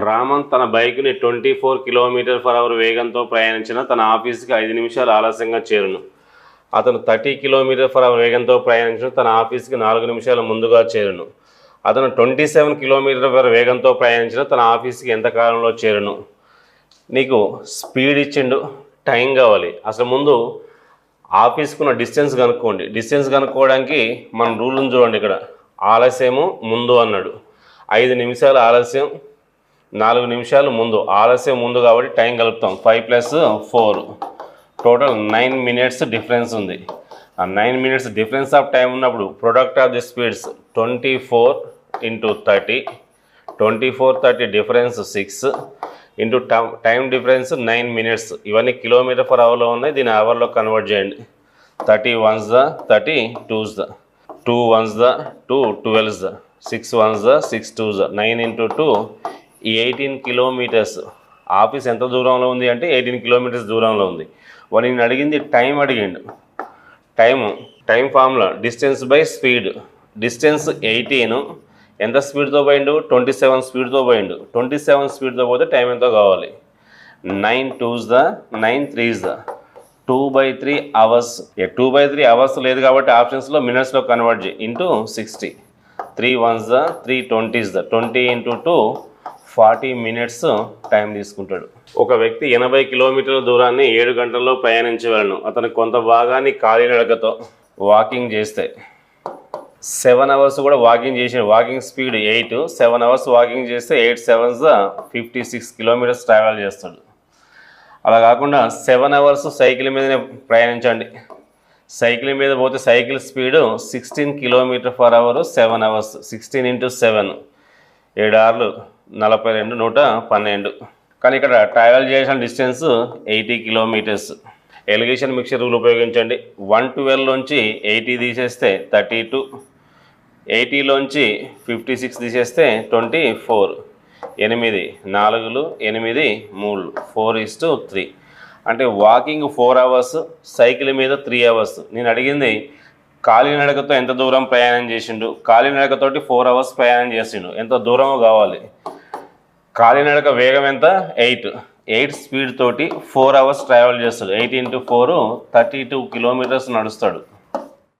రామన్ తన బైక్ని twenty four kilometre per hour వేగంతో ప్రయాణించిన తన ఆఫీస్కి ఐదు నిమిషాలు ఆలస్యంగా చేరును. అతను థర్టీ కిలోమీటర్ ఫర్ అవర్ వేగంతో ప్రయాణించిన తన ఆఫీస్కి నాలుగు నిమిషాలు ముందుగా చేరును. అతను ట్వంటీ సెవెన్ కిలోమీటర్ ఫర్ వేగంతో ప్రయాణించిన తన ఆఫీస్కి ఎంత కాలంలో చేరును? నీకు స్పీడ్ ఇచ్చిండు టైం కావాలి. అసలు ముందు ఆఫీస్కున్న డిస్టెన్స్ కనుక్కోండి. డిస్టెన్స్ కనుక్కోవడానికి మన రూల్ని చూడండి ఇక్కడ. ఆలస్యము ముందు అన్నాడు. ఐదు నిమిషాలు ఆలస్యం నాలుగు నిమిషాలు ముందు ఆలస్యం ముందు కాబట్టి టైం కలుపుతాం. Five plus four. Total nine minutes difference ఉంది. ఆ nine minutes difference of time ఉన్నప్పుడు product of the speeds twenty four into thirty twenty four thirty difference six into time difference nine minutes ఇవన్నీ kilometre per అవర్లో ఉన్నాయి. దీన్ని అవర్లో convert చేయండి. Thirty ones the thirty twos the two ones the two twelves the six ones the six twos the nine into two ఈ eighteen kilometres office ఎంత దూరంలో ఉంది అంటే ఎయిటీన్ కిలోమీటర్స్ దూరంలో ఉంది. వాడు నేను అడిగింది టైం అడిగిండు. Time time formula distance by speed. Distance eighteen ఎంత స్పీడ్తో పోయిండు? ట్వంటీ సెవెన్ స్పీడ్తో పోయిండు. ట్వంటీ సెవెన్ స్పీడ్తో పోతే టైం ఎంతో కావాలి? Nine twos the nine threes the. Two by three hours. Two by three hours లేదు కాబట్టి ఆప్షన్స్లో మినిట్స్లో కన్వర్ట్ చేయి. Into sixty. Three ones the three twenties the. Twenty into two forty minutes time తీసుకుంటాడు. ఒక వ్యక్తి ఎనభై కిలోమీటర్ల దూరాన్ని ఏడు గంటల్లో ప్రయాణించగలను అతను కొంత భాగాన్ని కాలినడకతో వాకింగ్ చేస్తే. సెవెన్ అవర్స్ కూడా వాకింగ్ చేసిన walking speed eight seven hours walking చేస్తే eight sevens fifty six kilometres travel చేస్తాడు. అలా కాకుండా సెవెన్ అవర్స్ సైకిల్ మీదనే ప్రయాణించండి. సైకిల్ మీద పోతే cycle speed sixteen kilometre per hour seven hours sixteen into seven. ఏడు ఆర్లు నలభై రెండు నూట పన్నెండు. కానీ ఇక్కడ ట్రావెల్ చేసిన distance eighty kilometres. Alligation mixture rule ఉపయోగించండి. వన్ ట్వెల్వ్లోంచి ఎయిటీ తీసేస్తే థర్టీ టూ. ఎయిటీలోంచి ఫిఫ్టీ సిక్స్ తీసేస్తే ట్వంటీ ఫోర్. ఎనిమిది నాలుగులు ఎనిమిది మూడు. Four is to three. అంటే వాకింగ్ ఫోర్ అవర్స్ సైకిల్ మీద త్రీ అవర్స్ నేను అడిగింది కాలినడకతో ఎంత దూరం ప్రయాణం చేసిండు? కాలినడకతోటి ఫోర్ అవర్స్ ప్రయాణం చేసిండు. ఎంత దూరం కావాలి. కాలినడక వేగం ఎంత? ఎయిట్. ఎయిట్ స్పీడ్ తోటి ఫోర్ అవర్స్ ట్రావెల్ చేస్తాడు. Eight into four thirty two kilometres నడుస్తాడు.